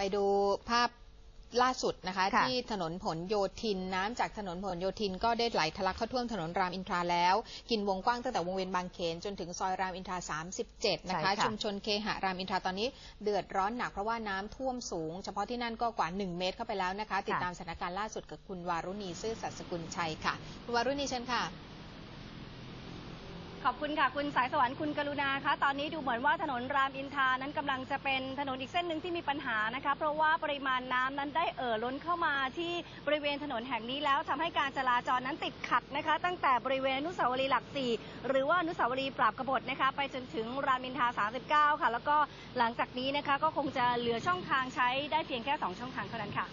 ไปดูภาพล่าสุดนะคะค่ะที่ถนนผลโยธินน้ำจากถนนผลโยธินก็ได้ไหลทะลักเข้าท่วมถนนรามอินทราแล้ว กินวงกว้างตั้งแต่วงเวียนบางเขนจนถึงซอยรามอินทรา37 นะคะใช่ค่ะชุมชนเคหะรามอินทราตอนนี้เดือดร้อนหนักเพราะว่าน้ำท่วมสูง เฉพาะที่นั่นก็กว่า 1 เมตรเข้าไปแล้วนะคะ ติดตามสถานการณ์ล่าสุดกับคุณวารุณีซื่อสัตย์สกุลชัยค่ะคุณวารุณีเชิญค่ะ ขอบคุณค่ะ คุณสายสวรรค์คุณกรุณาคะตอนนี้ดูเหมือนว่าถนนรามอินทรานั้นกำลังจะเป็นถนนอีกเส้นหนึ่งที่มีปัญหานะคะเพราะว่าปริมาณน้ำนั้นได้เอ่อล้นเข้ามาที่บริเวณถนนแห่งนี้แล้วทำให้การจราจรนั้นติดขัดนะคะ ตั้งแต่บริเวณอนุสาวรีย์หลักสี่หรือว่าอนุสาวรีย์ปราบกบฏนะคะ ไปจนถึงรามอินทรา39 ค่ะ แล้วก็หลังจากนี้นะคะก็คงจะเหลือช่องทางใช้ได้เพียงแค่สองช่องทางเท่านั้นค่ะ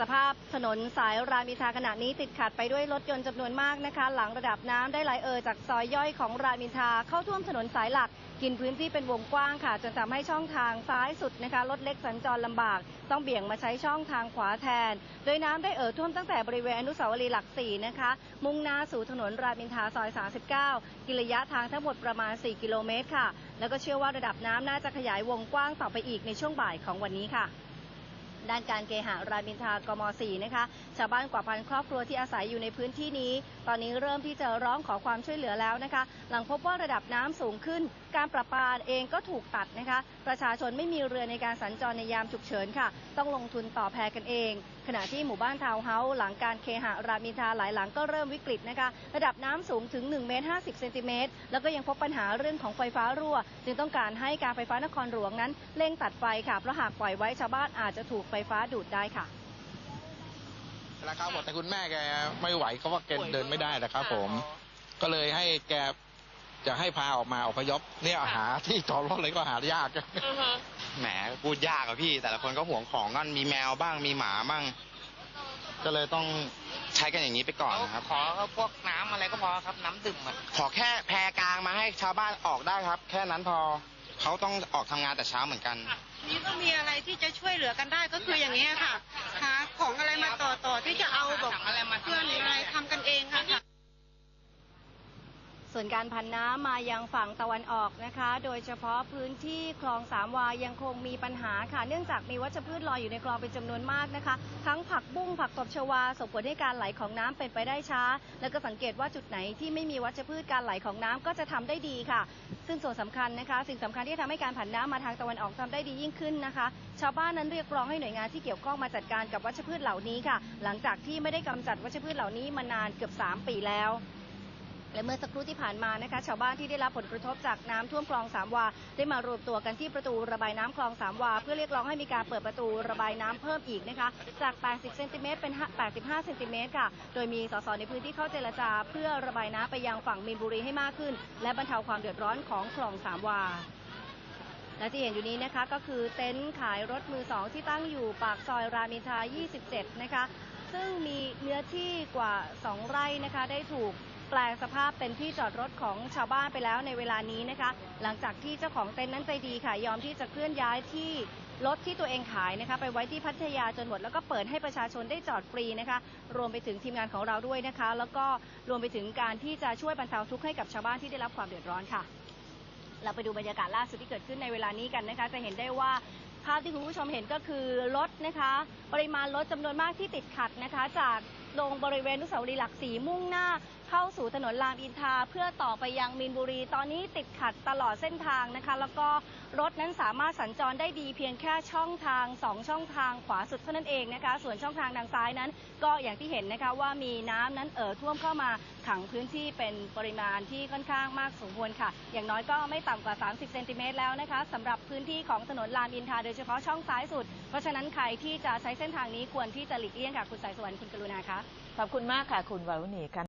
สภาพถนนสายรามอินทราขณะนี้ติดขัดไปด้วยรถยนต์จำนวนมากนะคะ หลังระดับน้ำได้ไหลเอ่อจากซอยย่อยของรามอินทราเข้าท่วมถนนสายหลัก กินพื้นที่เป็นวงกว้างค่ะ จนทำให้ช่องทางซ้ายสุดนะคะรถเล็กสัญจรลำบาก ต้องเบี่ยงมาใช้ช่องทางขวาแทน โดยน้ำได้เอ่อท่วมตั้งแต่บริเวณอนุสาวรีย์หลักสี่นะคะ มุ่งหน้าสู่ถนนรามอินทราซอย 39 กิระยะทางทั้งหมดประมาณ 4 กิโลเมตรค่ะ แล้วก็เชื่อว่าระดับน้ำน่าจะขยายวงกว้างต่อไปอีกในช่วงบ่ายของวันนี้ค่ะ ด้านการเกหะรามอินทรากม 4 นะคะ ชาวบ้านกว่าพันครอบครัวที่อาศัยอยู่ในพื้นที่นี้ ตอนนี้เริ่มที่จะร้องขอความช่วยเหลือแล้วนะคะ หลังพบว่าระดับน้ำสูงขึ้น การประปาเองก็ถูกตัดนะคะ ประชาชนไม่มีเรือในการสัญจรในยามฉุกเฉินค่ะ ต้องลงทุนต่อแพกันเอง ขณะที่หมู่บ้านทาวน์เฮาส์หลังการเคหะรามินทาหลายหลังก็เริ่มวิกฤตนะคะ ระดับน้ำสูงถึง1เมตร50เซนติเมตรแล้วก็ยังพบปัญหาเรื่องของไฟฟ้ารั่ว จึงต้องการให้การไฟฟ้านครหลวงนั้นเร่งตัดไฟค่ะเพราะหากปล่อยไว้ชาวบ้านอาจจะถูกไฟฟ้าดูดได้ค่ะแล้วครับแต่คุณแม่แกไม่ไหวเขาว่าแกเดินไม่ได้นะครับผม ก็เลยให้แก จะให้พาออกมาอพยพเนี่ยหาที่จอดรถเลยก็หายากแหมพูดยากอะพี่ แต่ละคนก็ห่วงของกันมีแมวบ้างมีหมาบ้าง ก็เลยต้องใช้กันอย่างนี้ไปก่อนนะครับ ขอพวกน้ำอะไรก็พอครับน้ำดื่มอะขอแค่แพรกลางมาให้ชาวบ้านออกได้ครับ แค่นั้นพอเขาต้องออกทำงานแต่เช้าเหมือนกัน นี่ก็มีอะไรที่จะช่วยเหลือกันได้ก็คืออย่างนี้ยค่ะหาของอะไรมาต่อต่อที่จะเอาแบบถังอะไรมาเพื่อนหรืออะไรทำกันเองค่ะ ส่วนการพันน้ำมายังฝั่งตะวันออกนะคะ โดยเฉพาะพื้นที่คลองสามวายังคงมีปัญหาค่ะ เนื่องจากมีวัชพืชลอยอยู่ในคลองเป็นจำนวนมากนะคะ ทั้งผักบุ้งผักตบชวาส่งผลให้การไหลของน้ำเป็นไปได้ช้า แล้วก็สังเกตว่าจุดไหนที่ไม่มีวัชพืชการไหลของน้ำก็จะทำได้ดีค่ะ ซึ่งส่วนสำคัญนะคะ สิ่งสำคัญที่ทำให้การผันน้ำมาทางตะวันออกทำได้ดียิ่งขึ้นนะคะ ชาวบ้านนั้นเรียกร้องให้หน่วยงานที่เกี่ยวข้องมาจัดการกับวัชพืชเหล่านี้ค่ะ หลังจากที่ไม่ได้กำจัดวัชพืชเหล่านี้มานานเกือบสามปีแล้ว และเมื่อสักครู่ที่ผ่านมานะคะ ชาวบ้านที่ได้รับผลกระทบจากน้ำท่วมคลองสามวา ได้มารวมตัวกันที่ประตูระบายน้ำคลองสามวา เพื่อเรียกร้องให้มีการเปิดประตูระบายน้ำเพิ่มอีกนะคะ จาก 80 เซนติเมตรเป็น 85 เซนติเมตรค่ะ โดยมีสสในพื้นที่เข้าเจรจา เพื่อระบายน้ำไปยังฝั่งมีนบุรีให้มากขึ้น และบรรเทาความเดือดร้อนของคลองสามวาและที่เห็นอยู่นี้นะคะก็คือเต็นท์ขายรถมือสองที่ตั้งอยู่ปากซอยรามอินทรา 27 นะคะ ซึ่งมีเนื้อที่กว่า 2 ไร่นะคะได้ถูก แปลงสภาพเป็นที่จอดรถของชาวบ้านไปแล้วในเวลานี้นะคะ หลังจากที่เจ้าของเต็นท์นั้นใจดีค่ะ ยอมที่จะเคลื่อนย้ายที่รถที่ตัวเองขายนะคะไปไว้ที่พัทยาจนหมดแล้วก็เปิดให้ประชาชนได้จอดฟรีนะคะ รวมไปถึงทีมงานของเราด้วยนะคะ แล้วก็รวมไปถึงการที่จะช่วยบรรเทาทุกข์ให้กับชาวบ้านที่ได้รับความเดือดร้อนค่ะ เราไปดูบรรยากาศล่าสุดที่เกิดขึ้นในเวลานี้กันนะคะ จะเห็นได้ว่า ภาพที่คุณผู้ชมเห็นก็คือรถนะคะ ปริมาณรถจำนวนมากที่ติดขัดนะคะ จากตรงบริเวณนุสาวรีย์หลักสีมุ่งหน้า เข้าสู่ถนนรามอินทาเพื่อต่อไปยังมีนบุรี ตอนนี้ติดขัดตลอดเส้นทางนะคะ แล้วก็รถนั้นสามารถสัญจรได้ดีเพียงแค่ช่องทาง 2 ช่องทางขวาสุดเท่านั้นเองนะคะ ส่วนช่องทางทางซ้ายนั้น ก็อย่างที่เห็นนะคะว่ามีน้ำนั้นเอ่อท่วมเข้ามาขังพื้นที่เป็นปริมาณที่ค่อนข้างมากสมควรค่ะ อย่างน้อยก็ไม่ต่ำกว่า 30 เซนติเมตรแล้วนะคะสำหรับพื้นที่ของถนนรามอินทาโดยเฉพาะช่องซ้ายสุด เพราะฉะนั้นใครที่จะใช้เส้นทางนี้ควรที่จะหลีกเลี่ยงค่ะ คุณสายสวรรค์คุณกรุณาคะ ขอบคุณมากค่ะ คุณวารุณีค่ะ